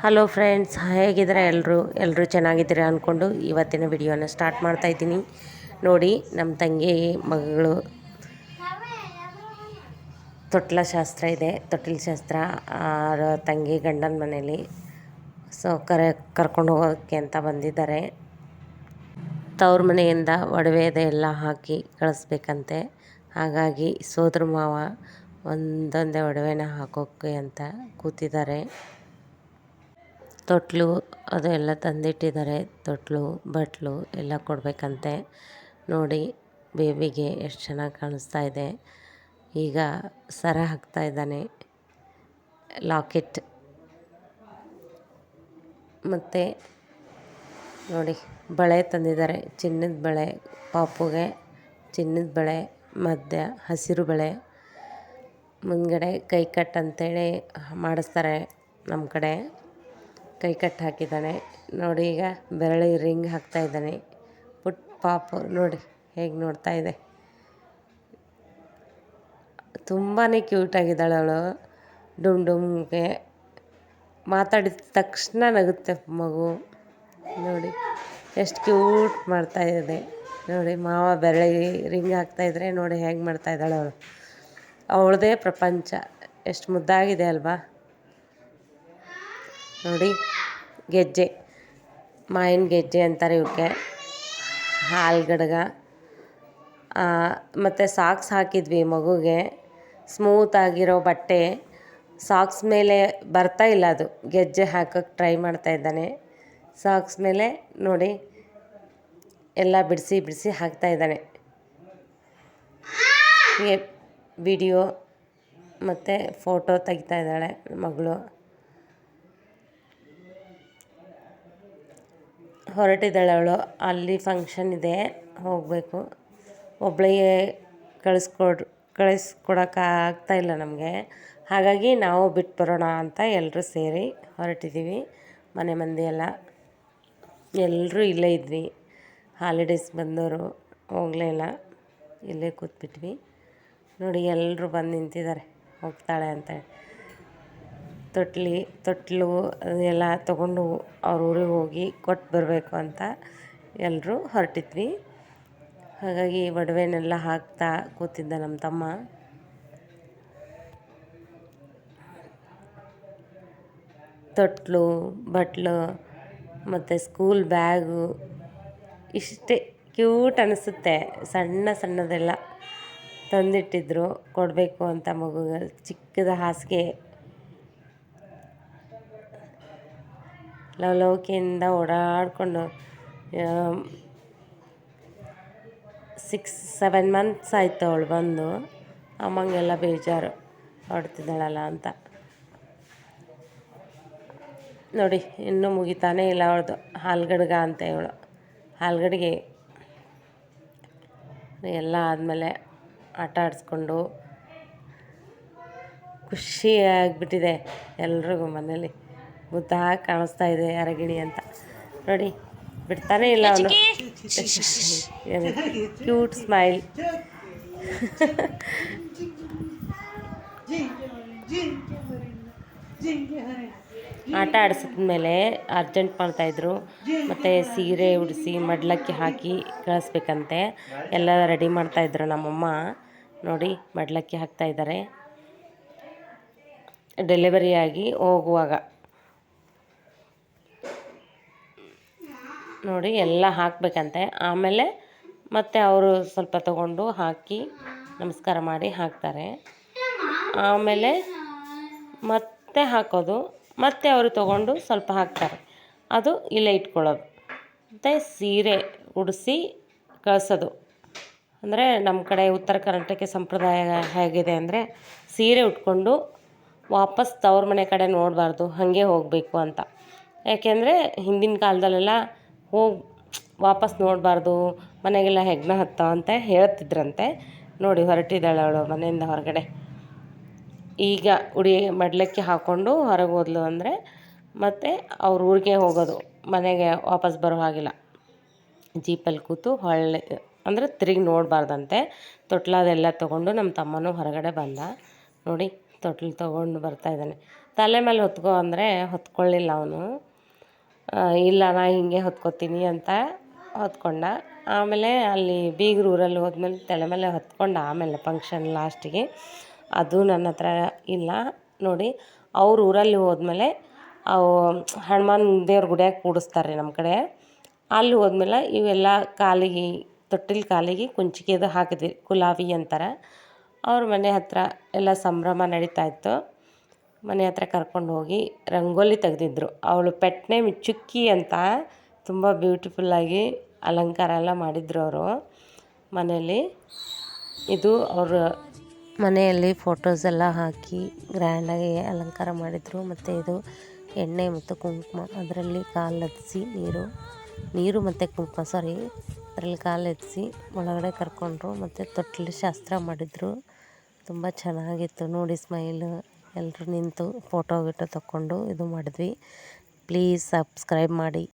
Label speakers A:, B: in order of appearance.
A: Hello friends ಹೇಗಿದ್ದೀರಾ ಎಲ್ಲರೂ ಎಲ್ಲರೂ ಚೆನ್ನಾಗಿದ್ದೀರಾ ಅಂದ್ಕೊಂಡು ಇವತ್ತಿನ ವಿಡಿಯೋನ ಸ್ಟಾರ್ಟ್ ಮಾಡ್ತಾ ಇದ್ದೀನಿ. ನೋಡಿ ನಮ್ಮ ತಂಗಿ, ಮಗಳು. ತೊಟ್ಲ ಶಾಸ್ತ್ರ ಇದೆ. ತೊಟ್ಟಿಲ ಶಾಸ್ತ್ರ ತಂಗಿ ಗಂಡನ ಮನೇಲಿ. ಸೊ ಕರೆ, ಕರ್ಕೊಂಡು ಹೋಗೋಕ್ಕೆ ಅಂತ ಬಂದಿದ್ದಾರೆ. ತವ್ರ ಮನೆಯಿಂದ ಒಡವೆ ಎಲ್ಲ ಹಾಕಿ ಕಳಿಸ್ಬೇಕಂತೆ. ಹಾಗಾಗಿ ಸೋದ್ರ ಮಾವ ಒಂದೊಂದೇ ಒಡವೆನ ಹಾಕೋಕ್ಕೆ ಅಂತ ಕೂತಿದ್ದಾರೆ. ತೊಟ್ಲು ಎಲ್ಲ ತಂದಿಟ್ಟಿದ್ದಾರೆ. ತೊಟ್ಲು, ಬಟ್ಲು ಎಲ್ಲ ಕೊಡಬೇಕಂತೆ. ನೋಡಿ, ಬೇಬಿಗೆ ಎಷ್ಟು ಚೆನ್ನಾಗಿ ಕಾಣಿಸ್ತಾ ಇದೆ. ಈಗ ಸರ ಹಾಕ್ತಾ ಇದ್ದಾನೆ. ಲಾಕೆಟ್. ಮತ್ತು ನೋಡಿ, ಬಳೆ ತಂದಿದ್ದಾರೆ. ಚಿನ್ನದ ಬಳೆ, ಪಾಪುಗೆ ಚಿನ್ನದ ಬಳೆ ಮಧ್ಯ ಹಸಿರು ಬಳೆ. ಮುಂದ್ಗಡೆ ಕೈ ಕಟ್ ಅಂತೇಳಿ ಮಾಡಿಸ್ತಾರೆ ನಮ್ಮ ಕಡೆ. ಕೈ ಕಟ್ ಹಾಕಿದ್ದಾನೆ. ನೋಡಿ ಈಗ ಬೆರಳಿ ರಿಂಗ್ ಹಾಕ್ತಾ ಇದ್ದಾನೆ. ಪುಟ್ ಪಾಪು ನೋಡಿ ಹೇಗೆ ನೋಡ್ತಾ ಇದೆ. ತುಂಬಾ ಕ್ಯೂಟಾಗಿದ್ದಾಳೆ ಅವಳು. ಡುಮ್ ಡುಮ್ಗೆ ಮಾತಾಡಿದ ತಕ್ಷಣ ನಗುತ್ತೆ ಮಗು. ನೋಡಿ ಎಷ್ಟು ಕ್ಯೂಟ್ ಮಾಡ್ತಾ ಇದೆ. ನೋಡಿ ಮಾವ ಬೆರಳಿಗೆ ರಿಂಗ್ ಹಾಕ್ತಾಯಿದ್ರೆ ನೋಡಿ ಹೇಗೆ ಮಾಡ್ತಾ ಇದ್ದಾಳೆ ಅವಳು. ಅವಳದೇ ಪ್ರಪಂಚ. ಎಷ್ಟು ಮುದ್ದಾಗಿದೆ ಅಲ್ವಾ. ನೋಡಿ, ಗೆಜ್ಜೆ, ಮಾವಿನ ಗೆಜ್ಜೆ ಅಂತಾರೆ ಇವಕ್ಕೆ. ಹಾಲು ಗಡ್ಗ. ಮತ್ತು ಸಾಕ್ಸ್ ಹಾಕಿದ್ವಿ ಮಗುಗೆ. ಸ್ಮೂತ್ ಆಗಿರೋ ಬಟ್ಟೆ. ಸಾಕ್ಸ್ ಮೇಲೆ ಬರ್ತಾ ಇಲ್ಲ ಅದು. ಗೆಜ್ಜೆ ಹಾಕೋಕ್ಕೆ ಟ್ರೈ ಮಾಡ್ತಾ ಇದ್ದಾನೆ. ಸಾಕ್ಸ್ ಮೇಲೆ ನೋಡಿ, ಎಲ್ಲ ಬಿಡಿಸಿ ಬಿಡಿಸಿ ಹಾಕ್ತಾ ಇದ್ದಾನೆ. ವಿಡಿಯೋ ಮತ್ತು ಫೋಟೋ ತೆಗಿತಾ ಇದ್ದಾಳೆ ಮಗಳು. ಹೊರಟಿದ್ದಾಳೆ ಅವಳು. ಅಲ್ಲಿ ಫಂಕ್ಷನ್ ಇದೆ. ಹೋಗಬೇಕು. ಒಬ್ಬಳಿಗೆ ಕಳಿಸ್ಕೊಡ್ ಕಳಿಸ್ಕೊಡೋಕ್ಕಾಗ್ತಾ ಇಲ್ಲ ನಮಗೆ. ಹಾಗಾಗಿ ನಾವು ಬಿಟ್ಟು ಬರೋಣ ಅಂತ ಎಲ್ಲರೂ ಸೇರಿ ಹೊರಟಿದ್ದೀವಿ ಮನೆ ಮಂದಿ ಎಲ್ಲ. ಎಲ್ಲರೂ ಇಲ್ಲೇ ಇದ್ವಿ. ಹಾಲಿಡೇಸ್ ಬಂದವರು ಹೋಗಲೇ ಇಲ್ಲ. ಇಲ್ಲೇ ಕೂತ್ಬಿಟ್ವಿ. ನೋಡಿ ಎಲ್ಲರೂ ಬಂದು ನಿಂತಿದ್ದಾರೆ. ಹೋಗ್ತಾಳೆ ಅಂತ ತೊಟ್ಲಿ, ತೊಟ್ಲು ಅದೆಲ್ಲ ತೊಗೊಂಡು ಅವ್ರ ಊರಿಗೆ ಹೋಗಿ ಕೊಟ್ಟು ಬರಬೇಕು ಅಂತ ಎಲ್ಲರೂ ಹೊರಟಿದ್ವಿ. ಹಾಗಾಗಿ ಒಡವೆನೆಲ್ಲ ಹಾಕ್ತಾ ಕೂತಿದ್ದ ನಮ್ಮ ತಮ್ಮ. ತೊಟ್ಲು, ಬಟ್ಲು ಮತ್ತು ಸ್ಕೂಲ್ ಬ್ಯಾಗು ಇಷ್ಟೇ ಕ್ಯೂಟ್ ಅನಿಸುತ್ತೆ. ಸಣ್ಣ ಸಣ್ಣದೆಲ್ಲ ತಂದಿಟ್ಟಿದ್ರು. ಕೊಡಬೇಕು ಅಂತ ಮಗುಗೆ ಚಿಕ್ಕದ ಹಾಸಿಗೆ ಲವಲವಿಕೆಯಿಂದ ಓಡಾಡಿಕೊಂಡು ಸಿಕ್ಸ್ ಸೆವೆನ್ ಮಂತ್ಸ್ ಆಯಿತು ಅವಳು ಬಂದು. ಅಮ್ಮಂಗೆಲ್ಲ ಬೇಜಾರು. ಹೊಡ್ತಿದ್ದಾಳಲ್ಲ ಅಂತ. ನೋಡಿ, ಇನ್ನೂ ಮುಗಿತಾನೇ ಇಲ್ಲ ಅವಳದು. ಹಾಲ್ಗಡ್ಗ ಅಂತ ಇವಳು. ಹಾಲ್ಗಡ್ಗೆ ಎಲ್ಲ ಆದಮೇಲೆ ಆಟ ಆಡಿಸ್ಕೊಂಡು ಖುಷಿ ಆಗಿಬಿಟ್ಟಿದೆ ಎಲ್ರಿಗೂ ಮನೇಲಿ. ಮುದ್ದಾಗಿ ಕಾಣಿಸ್ತಾ ಇದೆ ಅರಗಿಣಿ ಅಂತ. ನೋಡಿ ಬಿಡ್ತಾನೆ ಇಲ್ಲ ಅವನು. ಕ್ಯೂಟ್ ಸ್ಮೈಲ್ ಆಟ ಆಡಿಸಿದ್ಮೇಲೆ ಅರ್ಜೆಂಟ್ ಮಾಡ್ತಾಯಿದ್ರು ಮತ್ತು ಸೀರೆ ಉಡಿಸಿ ಮಡ್ಲಕ್ಕಿ ಹಾಕಿ ಕಳಿಸ್ಬೇಕಂತೆ. ಎಲ್ಲ ರೆಡಿ ಮಾಡ್ತಾಯಿದ್ರು ನಮ್ಮಮ್ಮ. ನೋಡಿ ಮಡ್ಲಕ್ಕಿ ಹಾಕ್ತಾಯಿದ್ದಾರೆ ಡೆಲಿವರಿ ಆಗಿ ಹೋಗುವಾಗ. ನೋಡಿ ಎಲ್ಲ ಹಾಕಬೇಕಂತೆ. ಆಮೇಲೆ ಮತ್ತೆ ಅವರು ಸ್ವಲ್ಪ ತಗೊಂಡು ಹಾಕಿ ನಮಸ್ಕಾರ ಮಾಡಿ ಹಾಕ್ತಾರೆ. ಆಮೇಲೆ ಮತ್ತೆ ಹಾಕೋದು. ಮತ್ತೆ ಅವರು ತಗೊಂಡು ಸ್ವಲ್ಪ ಹಾಕ್ತಾರೆ. ಅದು ಇಲ್ಲೇ ಇಟ್ಕೊಳ್ಳೋದು. ಮತ್ತು ಸೀರೆ ಉಡಿಸಿ ಕಳಿಸೋದು. ಅಂದರೆ ನಮ್ಮ ಕಡೆ ಉತ್ತರ ಕರ್ನಾಟಕ ಸಂಪ್ರದಾಯ ಹೇಗಿದೆ ಅಂದರೆ ಸೀರೆ ಉಟ್ಕೊಂಡು ವಾಪಸ್ ತವ್ರ ಮನೆ ಕಡೆ ನೋಡಬಾರ್ದು, ಹಾಗೆ ಹೋಗಬೇಕು ಅಂತ. ಯಾಕೆಂದರೆ ಹಿಂದಿನ ಕಾಲದಲ್ಲೆಲ್ಲ ಹೋಗಿ ವಾಪಸ್ ನೋಡಬಾರ್ದು, ಮನೆಗೆಲ್ಲ ಹೆಗ್ಣ ಹತ್ತ ಅಂತ ಹೇಳ್ತಿದ್ರಂತೆ. ನೋಡಿ ಹೊರಟಿದ್ದಾಳೆ ಅವಳು ಮನೆಯಿಂದ ಹೊರಗಡೆ. ಈಗ ಉಡಿ ಮಡ್ಲಕ್ಕಿ ಹಾಕ್ಕೊಂಡು ಹೊರಗೆ ಹೋದ್ಲು ಅಂದರೆ ಮತ್ತು ಅವ್ರ ಊರಿಗೆ ಹೋಗೋದು, ಮನೆಗೆ ವಾಪಸ್ ಬರೋ ಹಾಗಿಲ್ಲ. ಜೀಪಲ್ಲಿ ಕೂತು ಹೊಳ್ಳೆ, ಅಂದರೆ ತಿರುಗಿ ನೋಡಬಾರ್ದಂತೆ. ತೊಟ್ಲದೆಲ್ಲ ತೊಗೊಂಡು ನಮ್ಮ ತಮ್ಮನೂ ಹೊರಗಡೆ ಬಂದ. ನೋಡಿ ತೊಟ್ಲು ತೊಗೊಂಡು ಬರ್ತಾ ಇದ್ದಾನೆ. ತಲೆ ಮೇಲೆ ಹೊತ್ಕೋ ಅಂದರೆ ಹೊತ್ಕೊಳ್ಳಿಲ್ಲ ಅವನು. ಇಲ್ಲ, ನಾ ಹಿಂಗೆ ಹೊತ್ಕೊತೀನಿ ಅಂತ ಹೊತ್ಕೊಂಡ. ಆಮೇಲೆ ಅಲ್ಲಿ ಬೀಗ್ರ ಊರಲ್ಲಿ ಹೋದ್ಮೇಲೆ ತಲೆ ಮೇಲೆ ಹೊತ್ಕೊಂಡ ಆಮೇಲೆ ಫಂಕ್ಷನ್ ಲಾಸ್ಟಿಗೆ ಅದು ನನ್ನ ಹತ್ರ ಇಲ್ಲ ನೋಡಿ, ಅವ್ರ ಊರಲ್ಲಿ ಹೋದ್ಮೇಲೆ ಅವು ಹನುಮಾನ್ ದೇವ್ರ ಗುಡಿಯಾಗ ಕೂಡಿಸ್ತಾರೆ ರೀ ನಮ್ಮ ಕಡೆ. ಅಲ್ಲಿ ಹೋದ್ಮೇಲೆ ಇವೆಲ್ಲ ಕಾಲಿಗೆ, ತೊಟ್ಟಿಲು ಕಾಲಿಗೆ ಕುಂಚಿಗೆದು ಹಾಕಿದ್ವಿ ಕುಲಾವಿ ಅಂತಾರೆ. ಅವ್ರ ಮನೆ ಹತ್ತಿರ ಎಲ್ಲ ಸಂಭ್ರಮ ನಡೀತಾ ಇತ್ತು. ಮನೆ ಹತ್ರ ಕರ್ಕೊಂಡು ಹೋಗಿ ರಂಗೋಲಿ ತೆಗೆದಿದ್ರು. ಅವಳು ಪೆಟ್ ನೇಮ್ ಚುಕ್ಕಿ ಅಂತ ತುಂಬ ಬ್ಯೂಟಿಫುಲ್ಲಾಗಿ ಅಲಂಕಾರ ಎಲ್ಲ ಮಾಡಿದ್ರು ಅವರು ಮನೆಯಲ್ಲಿ ಇದು ಅವ್ರ ಮನೆಯಲ್ಲಿ ಫೋಟೋಸ್ ಎಲ್ಲ ಹಾಕಿ ಗ್ರ್ಯಾಂಡಾಗಿ ಅಲಂಕಾರ ಮಾಡಿದರು. ಮತ್ತು ಇದು ಎಣ್ಣೆ ಮತ್ತು ಕುಂಕುಮ, ಅದರಲ್ಲಿ ಕಾಲು ಹತ್ಸಿ ನೀರು ನೀರು ಮತ್ತು ಕುಂಕುಮ ಸಾರಿ ಅದರಲ್ಲಿ ಕಾಲು ಎತ್ತಿಸಿ ಒಳಗಡೆ ಕರ್ಕೊಂಡ್ರು. ಮತ್ತು ತೊಟ್ಲು ಶಾಸ್ತ್ರ ಮಾಡಿದರು. ತುಂಬ ಚೆನ್ನಾಗಿತ್ತು. ನೋಡಿ ಸ್ಮೈಲು ಎಲ್ಲರೂ ನಿಂತು ಫೋಟೋ ಗಿಟೋ ತಕ್ಕೊಂಡು ಇದು ಮಾಡಿದ್ವಿ. ಪ್ಲೀಸ್ ಸಬ್ಸ್ಕ್ರೈಬ್ ಮಾಡಿ.